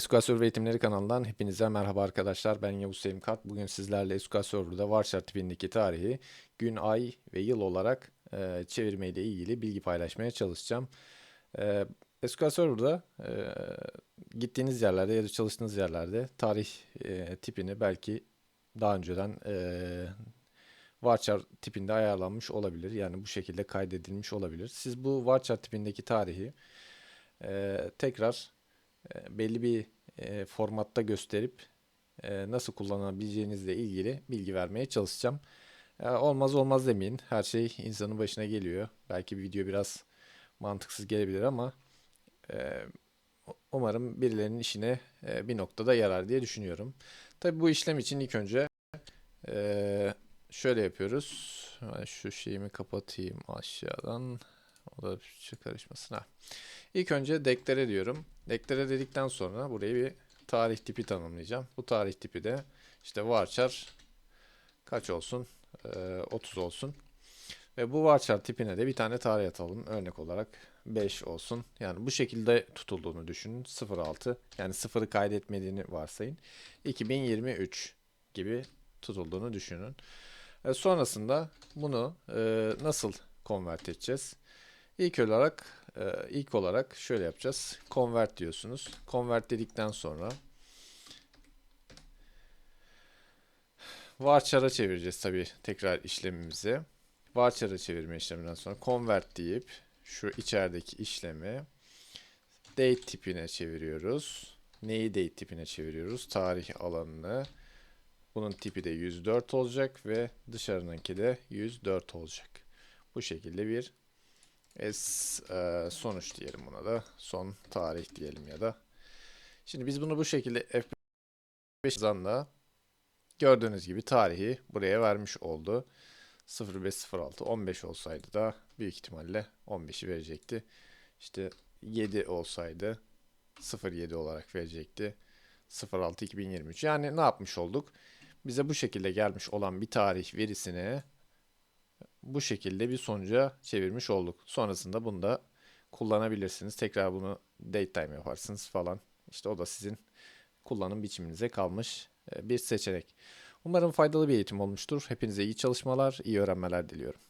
SQL Server Eğitimleri kanalından hepinize merhaba arkadaşlar. Ben Yavuz Selim Kat. Bugün sizlerle SQL Server'da varchar tipindeki tarihi gün, ay ve yıl olarak e, çevirmeyle ilgili bilgi paylaşmaya çalışacağım. E, SQL Server'da e, gittiğiniz yerlerde ya da çalıştığınız yerlerde tarih e, tipini belki daha önceden e, varchar tipinde ayarlanmış olabilir. Yani bu şekilde kaydedilmiş olabilir. Siz bu varchar tipindeki tarihi e, tekrar belli bir e, formatta gösterip e, nasıl kullanabileceğinizle ilgili bilgi vermeye çalışacağım. E, olmaz olmaz demeyin. Her şey insanın başına geliyor. Belki video biraz mantıksız gelebilir ama e, umarım birilerinin işine e, bir noktada yarar diye düşünüyorum. Tabii bu işlem için ilk önce e, şöyle yapıyoruz. Şu şeyimi kapatayım aşağıdan. O da bir şey karışmasın. Ha. İlk önce deklare diyorum. Deklare dedikten sonra buraya bir tarih tipi tanımlayacağım. Bu tarih tipi de işte varchar kaç olsun? Ee, 30 olsun. Ve bu varchar tipine de bir tane tarih atalım. Örnek olarak 5 olsun. Yani bu şekilde tutulduğunu düşünün. 06 yani sıfırı kaydetmediğini varsayın. 2023 gibi tutulduğunu düşünün. E, sonrasında bunu e, nasıl convert edeceğiz? İlk olarak e, ilk olarak şöyle yapacağız. Convert diyorsunuz. Convert dedikten sonra varchar'a çevireceğiz tabii tekrar işlemimizi. Varchar'a çevirme işleminden sonra convert deyip şu içerideki işlemi date tipine çeviriyoruz. Neyi date tipine çeviriyoruz? Tarih alanını. Bunun tipi de 104 olacak ve dışarınınki de 104 olacak. Bu şekilde bir S e, sonuç diyelim buna da. Son tarih diyelim ya da. Şimdi biz bunu bu şekilde F5 zanla gördüğünüz gibi tarihi buraya vermiş oldu. 0506 15 olsaydı da büyük ihtimalle 15'i verecekti. İşte 7 olsaydı 07 olarak verecekti. 06 2023. Yani ne yapmış olduk? Bize bu şekilde gelmiş olan bir tarih verisini bu şekilde bir sonuca çevirmiş olduk. Sonrasında bunu da kullanabilirsiniz. Tekrar bunu datetime yaparsınız falan. İşte o da sizin kullanım biçiminize kalmış e, bir seçenek. Umarım faydalı bir eğitim olmuştur. Hepinize iyi çalışmalar, iyi öğrenmeler diliyorum.